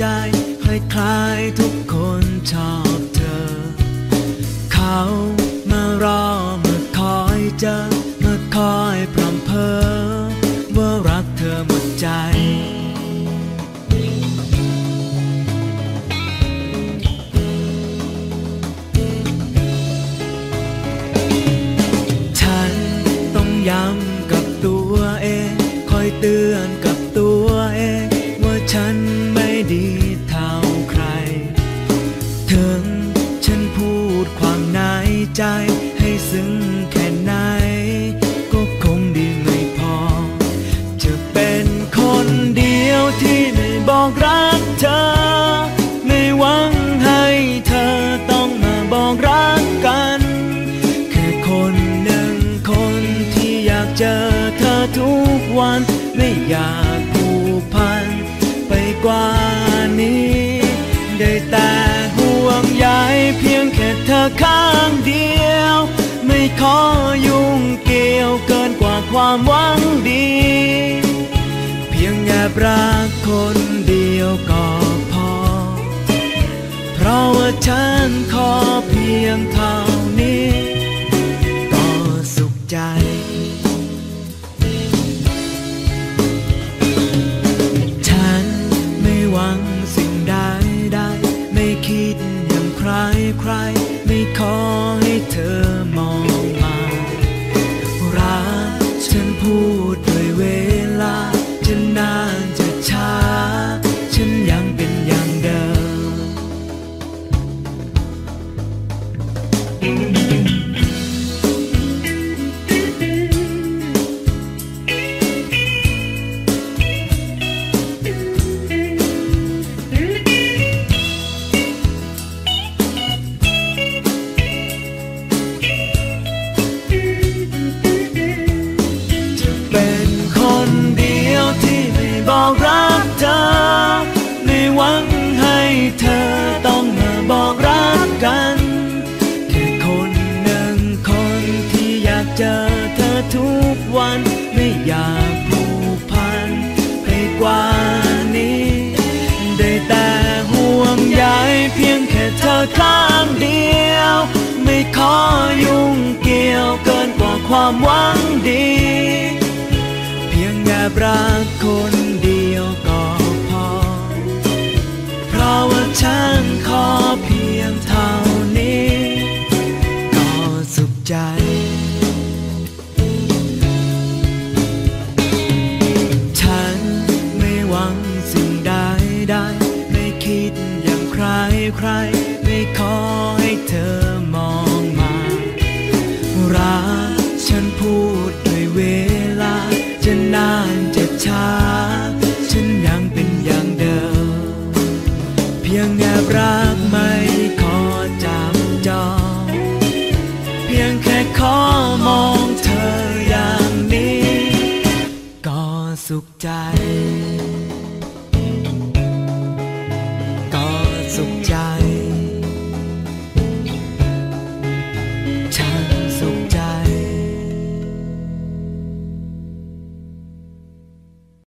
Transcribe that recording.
ใจ คล้ายๆทุกคนชอบเธอ เขามารอมาคอยเจอมาคอยพรำเพอว่ารักเธอหมดใจฉันต้องย้ำกับตัวเอง คอยเตือนกับ ใจให้ซึ้งแค่ไหน ก็คงดีไม่พอ จะเป็นคนเดียวที่ไม่บอกรักเธอ ไม่หวังให้เธอต้องมาบอกรักกัน แค่คนหนึ่งคนที่อยากเจอเธอทุกวัน ไม่อยากผูกพัน ไปกว่านี้ ได้แต่ห่วงใยเพียงแค่เธอข้า ความหวังดี เพียงแอบรักคนเดียวก็พอ เพราะว่าฉันขอเพียงเท่า เธอต้องมาบอกรักกัน แค่คนหนึ่งคนที่อยากเจอเธอทุกวัน ไม่อยากผูกพันไปกว่านี้ ได้แต่ห่วงใยเพียงแค่เธอข้างเดียว ไม่ขอยุ่งเกี่ยวเกินกว่าความหวังดี เพียงแอบรักคน ขอให้เธอมองมา รักฉันพูดด้วยเวลา จะนานจะช้า ฉันยังเป็นอย่างเดิม เพียงแอบรักไม่ขอจับจอง เพียงแค่ขอมองเธออย่างนี้ ก็สุขใจ ก็สุขใจ